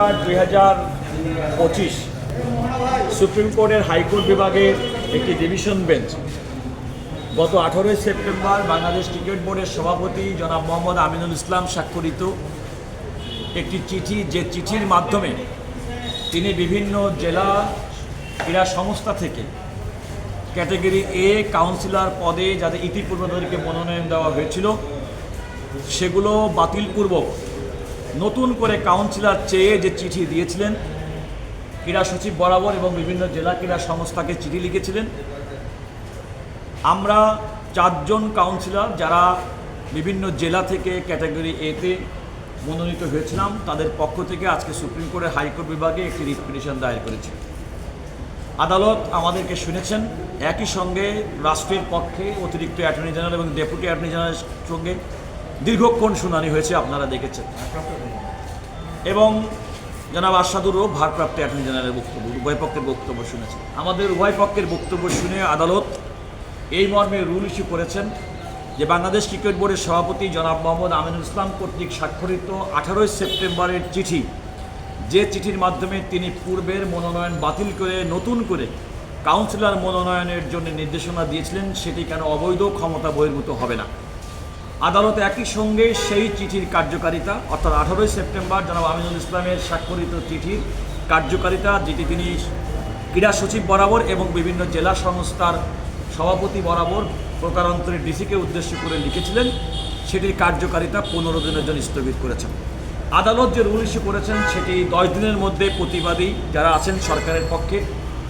দুই হাজার পঁচিশ সুপ্রিম কোর্টের হাইকোর্ট বিভাগের একটি ডিভিশন বেঞ্চ। গত আঠারোই সেপ্টেম্বর বাংলাদেশ ক্রিকেট বোর্ডের সভাপতি জনাব মোহাম্মদ আমিনুল ইসলাম স্বাক্ষরিত একটি চিঠি, যে চিঠির মাধ্যমে তিনি বিভিন্ন জেলা ক্রীড়া সংস্থা থেকে ক্যাটাগরি এ কাউন্সিলর পদে যাদের ইতিপূর্বে তাদেরকে মনোনয়ন দেওয়া হয়েছিল, সেগুলো বাতিলপূর্বক নতুন করে কাউন্সিলর চেয়ে যে চিঠি দিয়েছিলেন, ক্রীড়া সচিব বরাবর এবং বিভিন্ন জেলা ক্রীড়া সংস্থাকে চিঠি লিখেছিলেন, আমরা চারজন কাউন্সিলর যারা বিভিন্ন জেলা থেকে ক্যাটাগরি এতে মনোনীত হয়েছিলাম, তাদের পক্ষ থেকে আজকে সুপ্রিম কোর্টের হাইকোর্ট বিভাগে একটি রিট পিটিশন দায়ের করেছি। আদালত আমাদেরকে শুনেছেন, একই সঙ্গে রাষ্ট্রের পক্ষে অতিরিক্ত অ্যাটর্নি জেনারেল এবং ডেপুটি অ্যাটর্নি জেনারেলের সঙ্গে দীর্ঘক্ষণ শুনানি হয়েছে, আপনারা দেখেছেন। এবং জনাব আসাদুরও ভারপ্রাপ্ত অ্যাটর্নি জেনারেলের বক্তব্য উভয় পক্ষের বক্তব্য শুনেছেন। আমাদের উভয় পক্ষের বক্তব্য শুনে আদালত এই মর্মে রুল ইস্যু করেছেন যে বাংলাদেশ ক্রিকেট বোর্ডের সভাপতি জনাব মোহাম্মদ আমিনুল ইসলাম কর্তৃক স্বাক্ষরিত আঠারোই সেপ্টেম্বরের চিঠি, যে চিঠির মাধ্যমে তিনি পূর্বের মনোনয়ন বাতিল করে নতুন করে কাউন্সিলর মনোনয়নের জন্য নির্দেশনা দিয়েছিলেন, সেটি কেন অবৈধ, ক্ষমতা বহির্ভূত হবে না। আদালত একই সঙ্গে সেই চিঠির কার্যকারিতা, অর্থাৎ আঠারোই সেপ্টেম্বর জনাব আমিনুল ইসলামের স্বাক্ষরিত চিঠির কার্যকারিতা, যেটি তিনি ক্রীড়া সচিব বরাবর এবং বিভিন্ন জেলা সংস্থার সভাপতি বরাবর প্রকারান্তরের ডিসিকে উদ্দেশ্য করে লিখেছিলেন, সেটির কার্যকারিতা পনেরো দিনের জন্য স্থগিত করেছেন। আদালত যে রুল ইস্যু করেছেন, সেটি দশ দিনের মধ্যে প্রতিবাদী যারা আছেন সরকারের পক্ষে,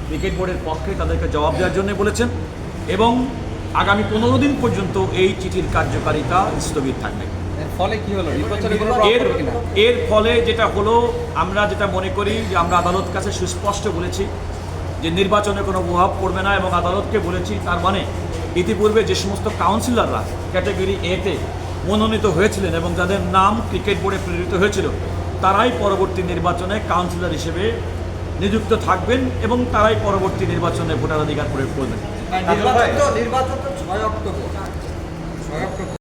ক্রিকেট বোর্ডের পক্ষে তাদেরকে জবাব দেওয়ার জন্য বলেছেন এবং আগামী পনেরো দিন পর্যন্ত এই চিঠির কার্যকারিতা স্থগিত থাকবে। এর ফলে কি হলো? নির্বাচনে কোনো প্রভাব এর এর ফলে যেটা হলো আমরা যেটা মনে করি যে আমরা আদালত কাছে সুস্পষ্ট বলেছি যে নির্বাচনে কোনো প্রভাব পড়বে না এবং আদালতকে বলেছি তার মানে ইতিপূর্বে যে সমস্ত কাউন্সিলররা ক্যাটাগরি এতে মনোনীত হয়েছিলেন এবং যাদের নাম ক্রিকেট বোর্ডে প্রেরিত হয়েছিল তারাই পরবর্তী নির্বাচনে কাউন্সিলর হিসেবে নিযুক্ত থাকবেন এবং তারাই পরবর্তী নির্বাচনে ভোটাধিকার প্রয়োগ করবেন। তো নির্বাচন তো ছয় অক্টোবর। ছয় অক্টোবর।